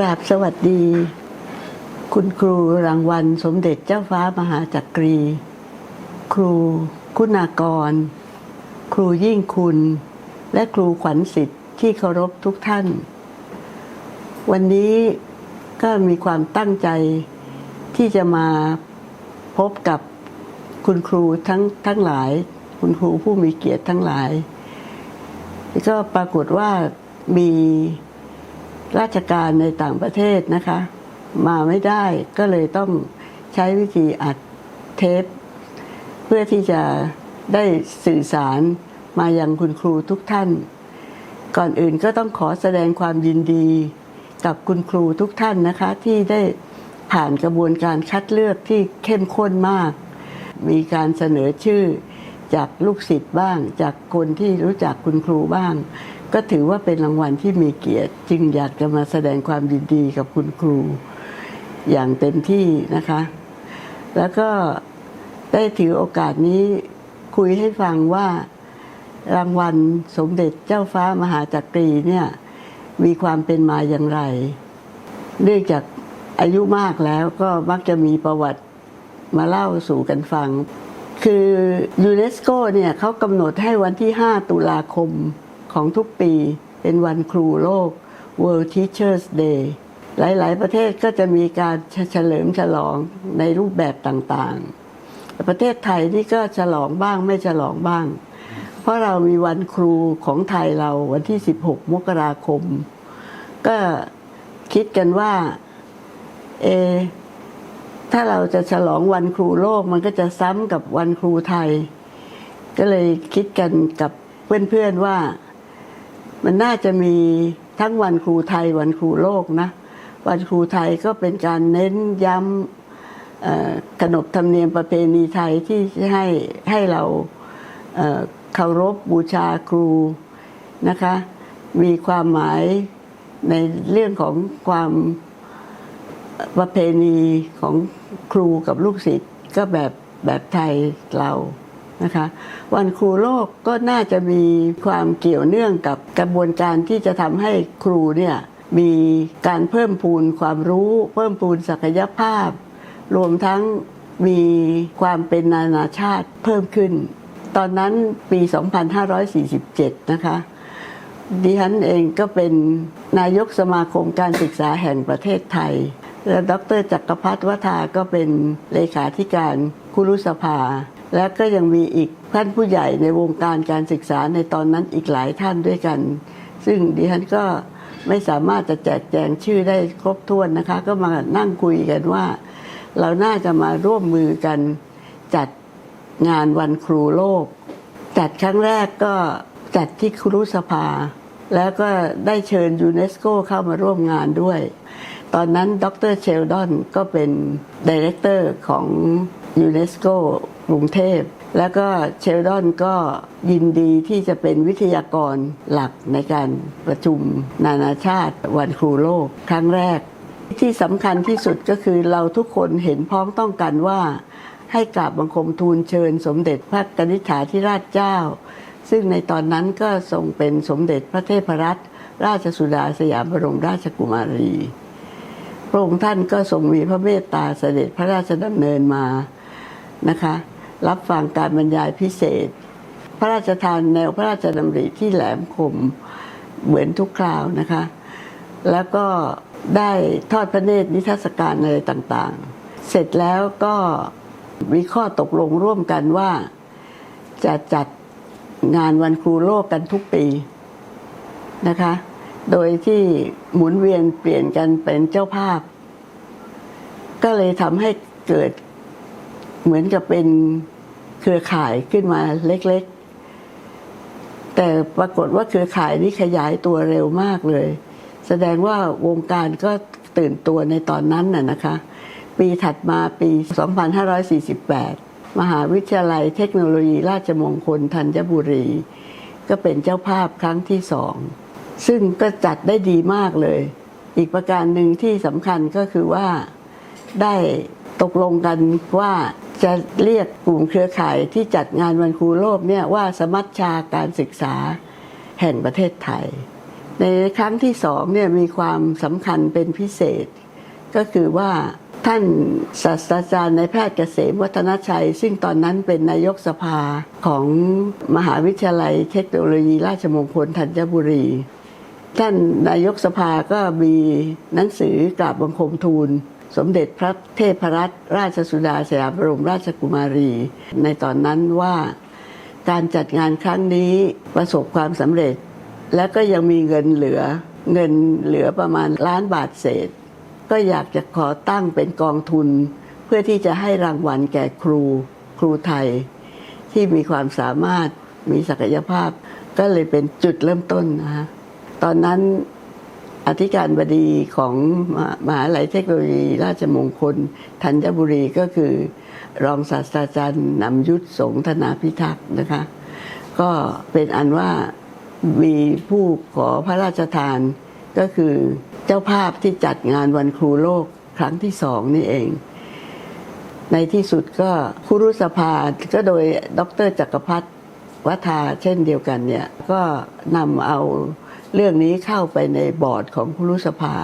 ราบสวัสดี คุณครูรางวัลสมเด็จเจ้าฟ้ามหาจักรี ครู คุณากร ครูยิ่งคุณ และครูขวัญสิทธิ์ที่เคารพทุกท่าน วันนี้ก็มีความตั้งใจที่จะมาพบกับคุณครูทั้งทั้งหลาย คุณครูผู้มีเกียรติทั้งหลาย ก็ปรากฏว่ามี ราชการในต่างประเทศนะคะ มาไม่ได้ก็เลยต้องใช้วิธีอัดเทป เพื่อที่จะได้สื่อสารมายังคุณครูทุกท่าน ก่อนอื่นก็ต้องขอแสดงความยินดี กับคุณครูทุกท่านนะคะ ที่ได้ผ่านกระบวนการคัดเลือกที่เข้มข้นมาก มีการเสนอชื่อจากลูกศิษย์บ้าง จากคนที่รู้จักคุณครูบ้าง ก็ถือว่าเป็นรางวัลที่มีเกียรติ จึงอยากจะมาแสดงความยินดีกับคุณครูอย่างเต็มที่นะคะ แล้วก็ได้ถือโอกาสนี้คุยให้ฟังว่ารางวัลสมเด็จเจ้าฟ้ามหาจักรีเนี่ยมีความเป็นมาอย่างไร เนื่องจากอายุมากแล้วก็มักจะมีประวัติมาเล่าสู่กันฟัง คือยูเนสโกเนี่ยเขากำหนดให้วันที่ 5 ตุลาคม ของทุกปีเป็นวันครูโลก World Teachers Day หลาย ๆ ประเทศก็จะมีการเฉลิมฉลองในรูปแบบต่างๆ ประเทศไทยนี่ก็ฉลองบ้างไม่ฉลองบ้าง เพราะเรามีวันครูของไทยเราวันที่ 16 มกราคม ก็คิดกันว่าเอถ้าเราจะฉลองวันครูโลกมันก็จะซ้ำกับวันครูไทย ก็เลยคิดกันกับเพื่อน ๆ ว่า มันน่าจะมีทั้งวันครูไทยวันครูโลกนะ วันครูไทยก็เป็นการเน้นย้ำขนบธรรมเนียมประเพณีไทยที่ให้ให้เราเคารพบูชาครูนะคะ มีความหมายในเรื่องของความประเพณีของครูกับลูกศิษย์ก็แบบแบบไทยเรา นะคะวันครูโลกก็น่าจะมีความเกี่ยวเนื่องกับกระบวนการที่จะทำให้ครูเนี่ยมีการเพิ่มพูนความรู้ เพิ่มพูนศักยภาพ รวมทั้งมีความเป็นนานาชาติเพิ่มขึ้น ตอนนั้นปี 2547 นะคะดิฉันเองก็เป็นนายกสมาคมการศึกษาแห่งประเทศไทย และดรจักรพัฒวัฒาก็เป็นเลขาธิการคุรุสภา และก็ยังมีอีกท่านผู้ใหญ่ในวงการการศึกษาในตอนนั้นอีกหลายท่านด้วยกัน ซึ่งดิฉันก็ไม่สามารถจะแจกแจงชื่อได้ครบถ้วนนะคะ ก็มานั่งคุยกันว่า เราน่าจะมาร่วมมือกันจัดงานวันครูโลก จัดครั้งแรกก็จัดที่ครุสภา แล้วก็ได้เชิญยูเนสโกเข้ามาร่วมงานด้วย ตอนนั้นดรเชลดอนก็เป็นดีเรคเตอร์ของยูเนสโก กรุงเทพ แล้วก็เชลดอนก็ยินดีที่จะเป็นวิทยากรหลักในการประชุมนานาชาติวันครูโลก ครั้งแรก ที่สำคัญที่สุดก็คือเราทุกคนเห็นพ้องต้องกันว่าให้กราบบังคมทูลเชิญสมเด็จพระกนิษฐาธิราชเจ้า ซึ่งในตอนนั้นก็ทรงเป็นสมเด็จพระเทพรัตนราชสุดาสยามบรมราชกุมารี พระองค์ท่านก็ทรงมีพระเมตตาเสด็จพระราชดำเนินมานะคะ รับฟังการบรรยายพิเศษ พระราชทานแนวพระราชดำริที่แหลมคมเหมือนทุกคราวนะคะ แล้วก็ได้ทอดพระเนตรนิทรรศการอะไรต่างๆ เสร็จแล้วก็มีข้อตกลงร่วมกันว่า จะจัดงานวันครูโลกกันทุกปีนะคะ โดยที่หมุนเวียนเปลี่ยนกันเป็นเจ้าภาพ ก็เลยทำให้เกิด เหมือนกับเป็นเครือข่ายขึ้นมาเล็กๆ แต่ปรากฏว่าเครือข่ายนี้ขยายตัวเร็วมากเลย แสดงว่าวงการก็ตื่นตัวในตอนนั้นน่ะนะคะ ปีถัดมาปี 2548 มหาวิทยาลัยเทคโนโลยีราชมงคลธัญบุรี ก็เป็นเจ้าภาพครั้งที่สอง ซึ่งก็จัดได้ดีมากเลย อีกประการหนึ่งที่สำคัญก็คือว่าได้ตกลงกันว่า จะเรียกกลุ่มเครือข่ายที่จัดงานวันครูโลกเนี่ยว่าสมัชชาการศึกษาแห่งประเทศไทย ในครั้งที่สองเนี่ยมีความสำคัญเป็นพิเศษ ก็คือว่าท่านศาสตราจารย์ในายแพทย์เกษมวัฒนชัย ซึ่งตอนนั้นเป็นนายกสภาของมหาวิทยาลัยเทคโนโลยีราชมงคลธัญบุรี ท่านนายกสภาก็มีหนังสือกราบบังคมทูล สมเด็จพระเทพรัตนราชสุดาสยามบรมราชกุมารี ในตอนนั้นว่าการจัดงานครั้งนี้ประสบความสำเร็จ และก็ยังมีเงินเหลือเงินเหลือประมาณล้านบาทเศษ ก็อยากจะขอตั้งเป็นกองทุน เพื่อที่จะให้รางวัลแก่ครูครูไทย ที่มีความสามารถมีศักยภาพ ก็เลยเป็นจุดเริ่มต้นนะฮะตอนนั้น อธิการบดีของมหามหาลัยเทคโนโลยี ราชมงคล ธัญบุรีก็คือ รองศาสตราจารย์นำยุทธสงธนาพิทักษ์นะคะ ก็เป็นอันว่ามีผู้ขอพระราชทานก็คือเจ้าภาพที่จัดงานวันครูโลกครั้งที่สองนี่เอง ในที่สุดก็ครูรุสภาก็โดยดรจักรพัฒน์วัฒาเช่นเดียวกันเนี่ย ก็นำเอา เรื่องนี้เข้าไปในบอร์ดของครูรุสภา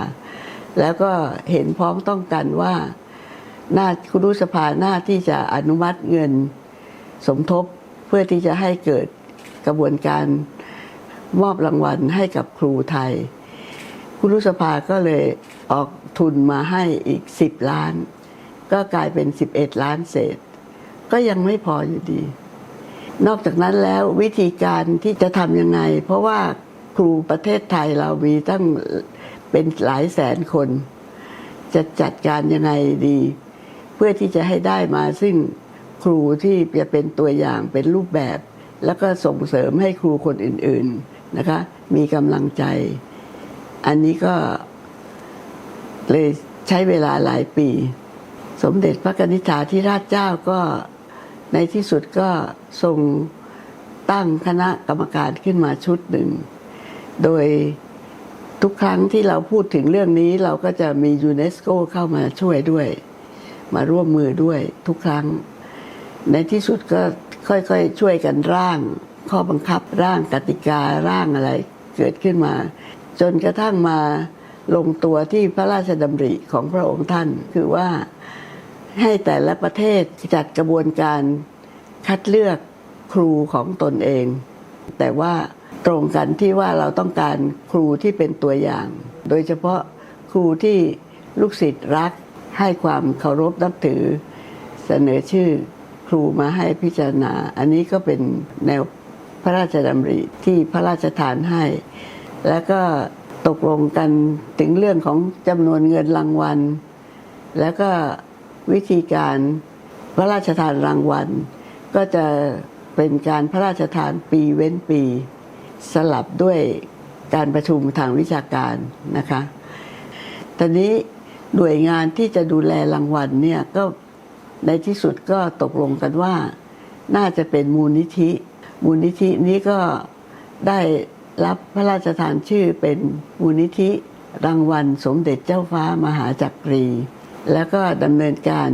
แล้วก็เห็นพ้องต้องกันว่าหน้าครูรุสภาหน้าที่จะอนุมัติเงินสมทบเพื่อที่จะให้เกิดกระบวนการมอบรางวัลให้กับครูไทยครูรุสภาก็เลยออกทุนมาให้อีก 10 ล้าน ก็กลายเป็น 11 ล้านเศษ ก็ยังไม่พออยู่ดี นอกจากนั้นแล้ววิธีการที่จะทำยังไง เพราะว่า ครูประเทศไทยเรามีตั้งเป็นหลายแสนคน จะจัดการยังไงดี เพื่อที่จะให้ได้มาซึ่งครูที่จะเป็นตัวอย่างเป็นรูปแบบ แล้วก็ส่งเสริมให้ครูคนอื่น ๆนะคะ มีกำลังใจ อันนี้ก็เลยใช้เวลาหลายปี สมเด็จพระกนิษฐาธิราชเจ้าก็ในที่สุดก็ทรงตั้งคณะกรรมการขึ้นมาชุดหนึ่ง โดยทุกครั้งที่เราพูดถึงเรื่องนี้เราก็จะมียูเนสโกเข้ามาช่วยด้วย มาร่วมมือด้วยทุกครั้ง ในที่สุดก็ค่อยๆ ช่วยกันร่าง ข้อบังคับร่างกติการ่างอะไรเกิดขึ้นมา จนกระทั่งมาลงตัวที่พระราชดำริของพระองค์ท่าน คือว่าให้แต่ละประเทศจัดกระบวนการคัดเลือกครูของตนเอง แต่ว่า ตรงกันที่ว่าเราต้องการครูที่เป็นตัวอย่าง โดยเฉพาะครูที่ลูกศิษย์รักให้ความเคารพนับถือ เสนอชื่อครูมาให้พิจารณา อันนี้ก็เป็นแนวพระราชดำริที่พระราชทานให้ แล้วก็ตกลงกันถึงเรื่องของจำนวนเงินรางวัล แล้วก็วิธีการพระราชทานรางวัล ก็จะเป็นการพระราชทานปีเว้นปี สลับด้วยการประชุมทางวิชาการนะคะ ตอนนี้หน่วยงานที่จะดูแลรางวัลเนี่ยก็ในที่สุดก็ตกลงกันว่า น่าจะเป็นมูลนิธิ มูลนิธินี้ก็ได้รับพระราชทานชื่อเป็นมูลนิธิรางวัลสมเด็จเจ้าฟ้ามหาจักรี แล้วก็ดำเนินการ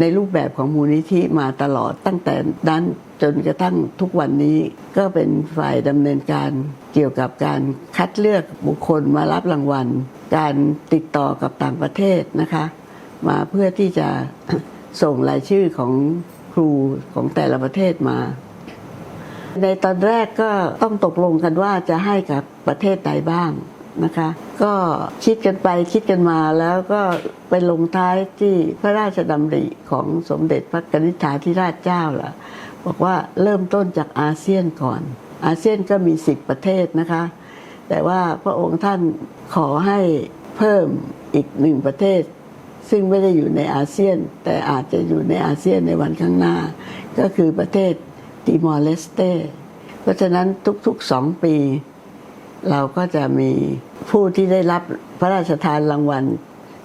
ในรูปแบบของมูลนิธิมาตลอดตั้งแต่นั้น จนกระทั่งทุกวันนี้ก็เป็นฝ่ายดำเนินการเกี่ยวกับการคัดเลือกบุคคลมารับรางวัล การติดต่อกับต่างประเทศนะคะ มาเพื่อที่จะส่งรายชื่อของครูของแต่ละประเทศมา ในตอนแรกก็ต้องตกลงกันว่าจะให้กับประเทศใดบ้างนะคะ ก็คิดกันไปคิดกันมาแล้วก็ไปลงท้ายที่พระราชดำริของสมเด็จพระนิษฐาธิราชเจ้าล่ะ บอกว่าเริ่มต้นจากอาเซียนก่อน อาเซียนก็มีสิบประเทศนะคะ แต่ว่าพระองค์ท่านขอให้เพิ่มอีกหนึ่งประเทศ ซึ่งไม่ได้อยู่ในอาเซียน แต่อาจจะอยู่ในอาเซียนในวันข้างหน้า ก็คือประเทศติมอร์เลสเตเพราะฉะนั้นทุกๆสองปี เราก็จะมีผู้ที่ได้รับพระราชทานรางวัล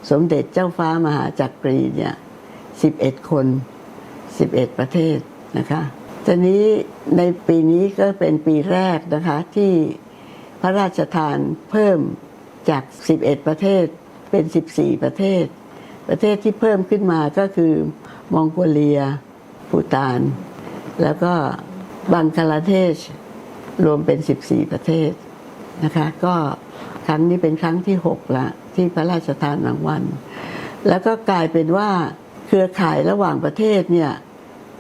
สมเด็จเจ้าฟ้ามหาจักรีเนี่ย11 คน 11 ประเทศ นะคะทีนี้ในปีนี้ก็เป็นปีแรกนะคะที่พระราชทานเพิ่มจาก 11 ประเทศเป็น 14 ประเทศ ประเทศที่เพิ่มขึ้นมาก็คือมองโกเลียภูตาน แล้วก็บังคลาเทศรวมเป็น 14 ประเทศนะคะก็ครั้งนี้เป็นครั้งที่หกละ ที่พระราชทานรางวัล แล้วก็กลายเป็นว่าเครือข่ายระหว่างประเทศเนี่ย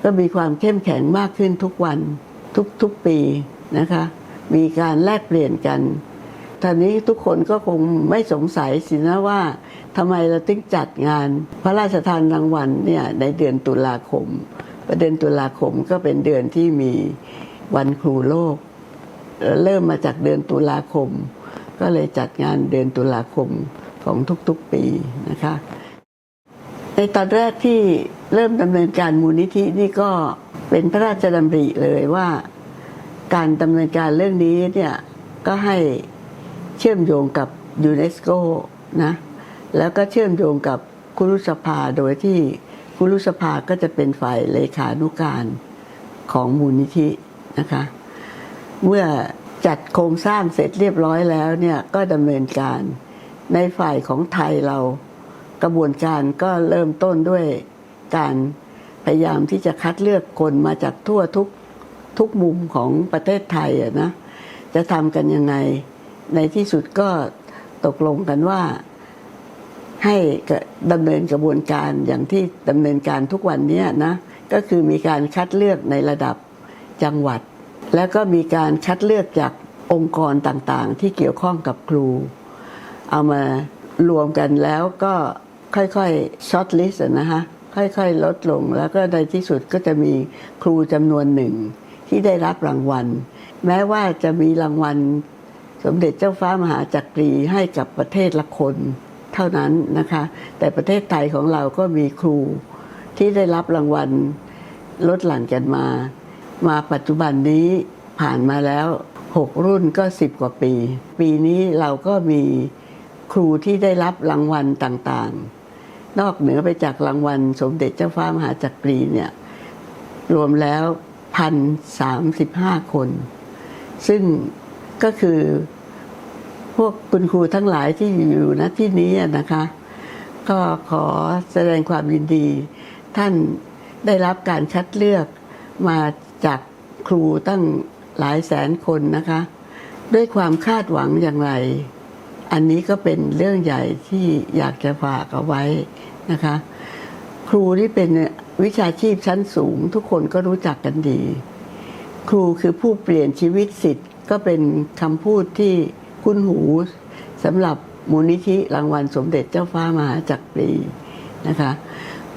ก็มีความเข้มแข็งมากขึ้นทุกวันทุกทุกปีนะคะ มีการแลกเปลี่ยนกันท่านี้ทุกคนก็คงไม่สงสัยสินะว่าทำไมเราถึงจัดงานพระราชทานรางวัลเนี่ยในเดือนตุลาคม ประเดือนตุลาคมก็เป็นเดือนที่มีวันครูโลก เริ่มมาจากเดือนตุลาคม ก็เลยจัดงานเดือนตุลาคมของทุกๆปีนะคะ ในตอนแรกที่เริ่มดำเนินการมูลนิธินี่ก็เป็นพระราชดำริเลยว่า การดำเนินการเรื่องนี้เนี่ยก็ให้เชื่อมโยงกับยูเนสโกนะแล้วก็เชื่อมโยงกับคุรุสภาโดยที่คุรุสภาก็จะเป็นฝ่ายเลขานุการของมูลนิธินะคะ เมื่อจัดโครงสร้างเสร็จเรียบร้อยแล้วเนี่ยก็ดำเนินการในฝ่ายของไทยเรา กระบวนการก็เริ่มต้นด้วยการพยายามที่จะคัดเลือกคนมาจากทั่วทุกทุกมุมของประเทศไทยอะนะจะทำกันยังไง ในที่สุดก็ตกลงกันว่าให้ดำเนินกระบวนการอย่างที่ดำเนินการทุกวันนี้นะก็คือมีการคัดเลือกในระดับจังหวัด แล้วก็มีการคัดเลือกจากองค์กรต่างๆ ที่เกี่ยวข้องกับครู เอามารวมกันแล้วก็ ค่อยๆช็อตลิสต์นะฮะค่อยๆ ลดลงแล้วก็ในที่สุดก็จะมีครูจำนวนหนึ่งที่ได้รับรางวัล แม้ว่าจะมีรางวัล สมเด็จเจ้าฟ้ามหาจักรีให้กับประเทศละคนเท่านั้นนะคะ แต่ประเทศไทยของเราก็มีครูที่ได้รับรางวัลลดหลั่นกันมา มาปัจจุบันนี้ผ่านมาแล้ว 6 รุ่นก็ 10 กว่าปี ปีนี้เราก็มีครูที่ได้รับรางวัลต่างๆ นอกเหนือไปจากรางวัล สมเด็จเจ้าฟ้ามหาจักรีเนี่ยรวมแล้วพันสามสิบห้าคน ซึ่งก็คือพวกคุณครูทั้งหลายที่อยู่ณที่นี้นะคะ ก็ขอแสดงความยินดี ท่านได้รับการคัดเลือกมาจากครูตั้งหลายแสนคนนะคะ ด้วยความคาดหวังอย่างไร อันนี้ก็เป็นเรื่องใหญ่ที่อยากจะฝากเอาไว้นะคะ ครูที่เป็นวิชาชีพชั้นสูง ทุกคนก็รู้จักกันดี ครูคือผู้เปลี่ยนชีวิตสิทธิ์ ก็เป็นคำพูดที่คุ้นหูสำหรับมูลนิธิรางวัลสมเด็จเจ้าฟ้ามหาจักรีนะคะ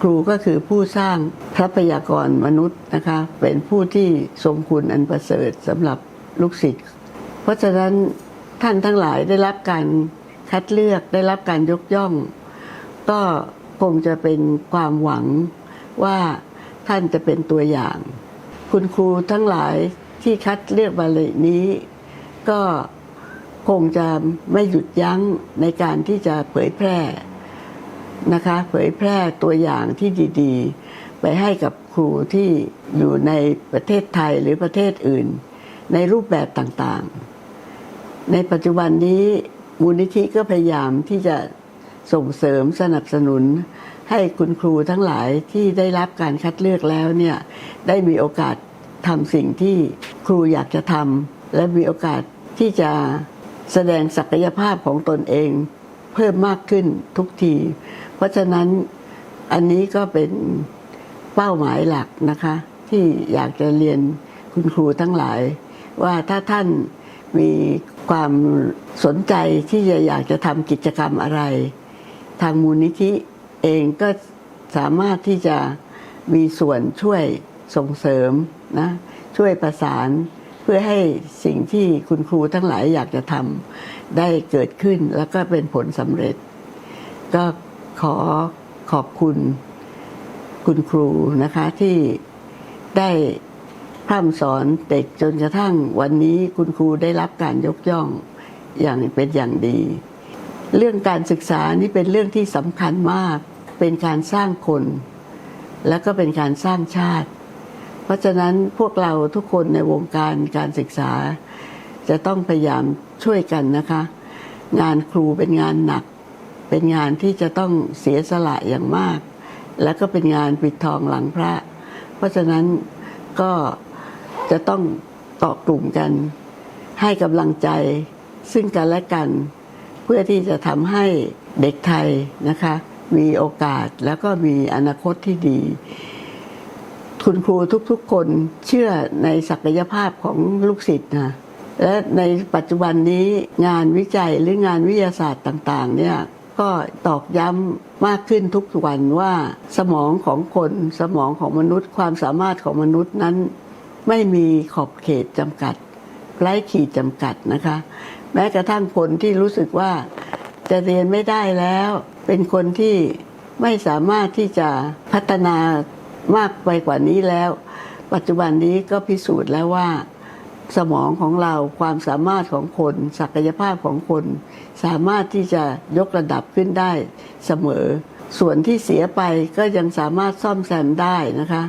ครูก็คือผู้สร้างทรัพยากรมนุษย์นะคะ เป็นผู้ที่ทรงคุณอันประเสริฐสำหรับลูกศิษย์ เพราะฉะนั้น ท่านทั้งหลายได้รับการคัดเลือกได้รับการยกย่อง ก็คงจะเป็นความหวังว่าท่านจะเป็นตัวอย่าง คุณครูทั้งหลายที่คัดเลือกมาเลยนี้ ก็คงจะไม่หยุดยั้งในการที่จะเผยแพร่นะคะ เผยแพร่ตัวอย่างที่ดีๆ ไปให้กับครูที่อยู่ในประเทศไทยหรือประเทศอื่น ในรูปแบบต่างๆ ในปัจจุบันนี้มูลนิธิก็พยายามที่จะส่งเสริมสนับสนุน ให้คุณครูทั้งหลายที่ได้รับการคัดเลือกแล้วเนี่ยได้มีโอกาสทำสิ่งที่ครูอยากจะทำและมีโอกาสที่จะแสดงศักยภาพของตนเอง เพิ่มมากขึ้นทุกที เพราะฉะนั้นอันนี้ก็เป็นเป้าหมายหลักนะคะ ที่อยากจะเรียนคุณครูทั้งหลาย ว่าถ้าท่านมี ความสนใจที่จะอยากจะทำกิจกรรมอะไร ทางมูลนิธิเองก็สามารถที่จะมีส่วนช่วยส่งเสริมนะช่วยประสานเพื่อให้สิ่งที่คุณครูทั้งหลายอยากจะทำได้เกิดขึ้นแล้วก็เป็นผลสำเร็จ ก็ขอขอบคุณคุณครูนะคะที่ได้ พร่ำสอนเด็กจนกระทั่งวันนี้คุณครูได้รับการยกย่องอย่างเป็นอย่างดี เรื่องการศึกษานี่เป็นเรื่องที่สำคัญมาก เป็นการสร้างคน แล้วก็เป็นการสร้างชาติ เพราะฉะนั้นพวกเราทุกคนในวงการการศึกษา จะต้องพยายามช่วยกันนะคะ งานครูเป็นงานหนัก เป็นงานที่จะต้องเสียสละอย่างมาก แล้วก็เป็นงานปิดทองหลังพระ เพราะฉะนั้นก็ จะต้องเกาะกลุ่มกัน ให้กำลังใจซึ่งกันและกัน เพื่อที่จะทำให้เด็กไทยนะคะ มีโอกาสแล้วก็มีอนาคตที่ดี คุณครูทุกๆคนเชื่อในศักยภาพของลูกศิษย์นะและในปัจจุบันนี้งานวิจัยหรืองานวิทยาศาสตร์ต่างๆ เนี่ยก็ตอกย้ำมากขึ้นทุกวันว่าสมองของคนสมองของมนุษย์ ความสามารถของมนุษย์นั้น ไม่มีขอบเขตจำกัดไร้ขีดจำกัดนะคะ แม้กระทั่งคนที่รู้สึกว่าจะเรียนไม่ได้แล้ว เป็นคนที่ไม่สามารถที่จะพัฒนามากไปกว่านี้แล้ว ปัจจุบันนี้ก็พิสูจน์แล้วว่า สมองของเราความสามารถของคน ศักยภาพของคน สามารถที่จะยกระดับขึ้นได้เสมอ ส่วนที่เสียไปก็ยังสามารถซ่อมแซมได้นะคะ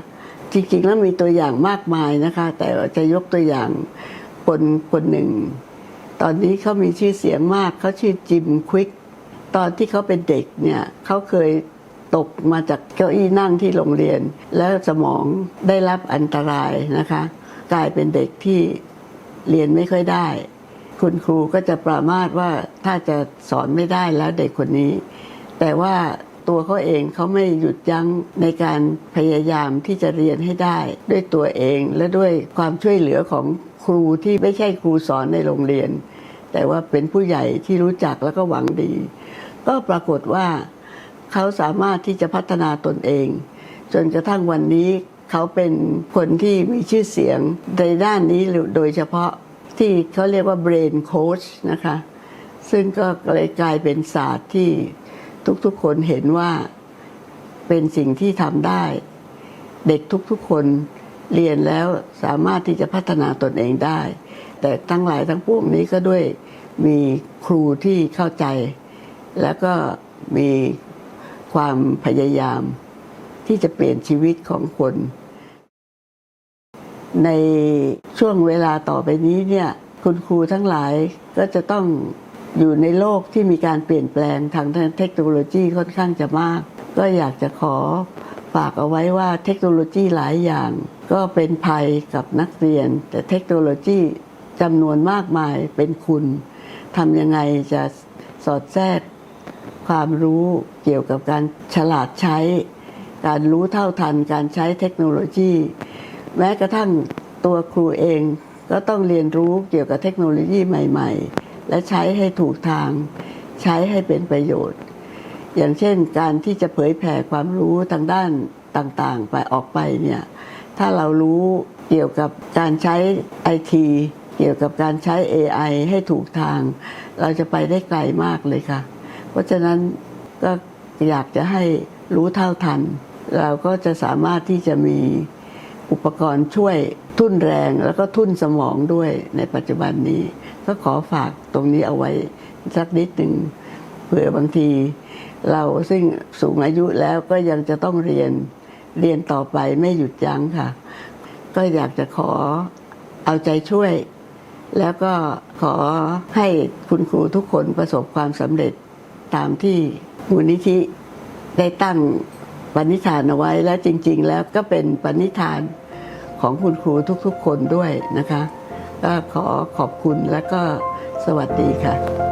จริงๆแล้วมีตัวอย่างมากมายนะคะ แต่จะยกตัวอย่างคนคนหนึ่ง ตอนนี้เขามีชื่อเสียงมากเขาชื่อจิมควิกตอนที่เขาเป็นเด็กเนี่ยเขาเคยตกมาจากเก้าอี้นั่งที่โรงเรียน แล้วสมองได้รับอันตรายนะคะ กลายเป็นเด็กที่เรียนไม่ค่อยได้ คุณครูก็จะประมาทว่าถ้าจะสอนไม่ได้แล้วเด็กคนนี้ แต่ว่า ตัวเขาเองเขาไม่หยุดยั้งในการพยายามที่จะเรียนให้ได้ ด้วยตัวเองและด้วยความช่วยเหลือของครูที่ไม่ใช่ครูสอนในโรงเรียน แต่ว่าเป็นผู้ใหญ่ที่รู้จักแล้วก็หวังดี ก็ปรากฏว่าเขาสามารถที่จะพัฒนาตนเอง จนกระทั่งวันนี้เขาเป็นคนที่มีชื่อเสียงในด้านนี้โดยเฉพาะที่เขาเรียกว่า brain coach นะคะ ซึ่งก็เลยกลายเป็นศาสตร์ที่ ทุกๆคนเห็นว่าเป็นสิ่งที่ทำได้ เด็กทุกๆคนเรียนแล้วสามารถที่จะพัฒนาตนเองได้ แต่ทั้งหลายทั้งปวงนี้ก็ด้วยมีครูที่เข้าใจ แล้วก็มีความพยายามที่จะเปลี่ยนชีวิตของคน ในช่วงเวลาต่อไปนี้เนี่ย คุณครูทั้งหลายก็จะต้อง อยู่ในโลกที่มีการเปลี่ยนแปลงทางเทคโนโลยีค่อนข้างจะมาก ก็อยากจะขอฝากเอาไว้ว่าเทคโนโลยีหลายอย่าง ก็เป็นภัยกับนักเรียน แต่เทคโนโลยีจำนวนมากมายเป็นคุณทำยังไงจะสอดแทรกความรู้เกี่ยวกับการฉลาดใช้ การรู้เท่าทันการใช้เทคโนโลยี แม้กระทั่งตัวครูเองก็ต้องเรียนรู้เกี่ยวกับเทคโนโลยีใหม่ ๆ และใช้ให้ถูกทาง ใช้ให้เป็นประโยชน์ อย่างเช่นการที่จะเผยแผ่ความรู้ทางด้านต่างๆ ไปออกไปเนี่ยถ้าเรารู้เกี่ยวกับการใช้ไอทีเกี่ยวกับการใช้ AI ให้ถูกทาง เราจะไปได้ไกลมากเลยค่ะ เพราะฉะนั้นก็อยากจะให้รู้เท่าทัน เราก็จะสามารถที่จะมีอุปกรณ์ช่วย ทุ่นแรงแล้วก็ทุ่นสมองด้วยในปัจจุบันนี้ ก็ขอฝากตรงนี้เอาไว้สักนิดหนึ่งเผื่อบางที เราซึ่งสูงอายุแล้วก็ยังจะต้องเรียนเรียนต่อไปไม่หยุดยั้งค่ะ ก็อยากจะขอเอาใจช่วย แล้วก็ขอให้คุณครูทุกคนประสบความสำเร็จตามที่มูลนิธิได้ตั้งปณิธานเอาไว้และจริง ๆ แล้วก็เป็นปณิธาน ของคุณครูทุกๆคนด้วยนะคะ ก็ขอขอบคุณและก็สวัสดีค่ะ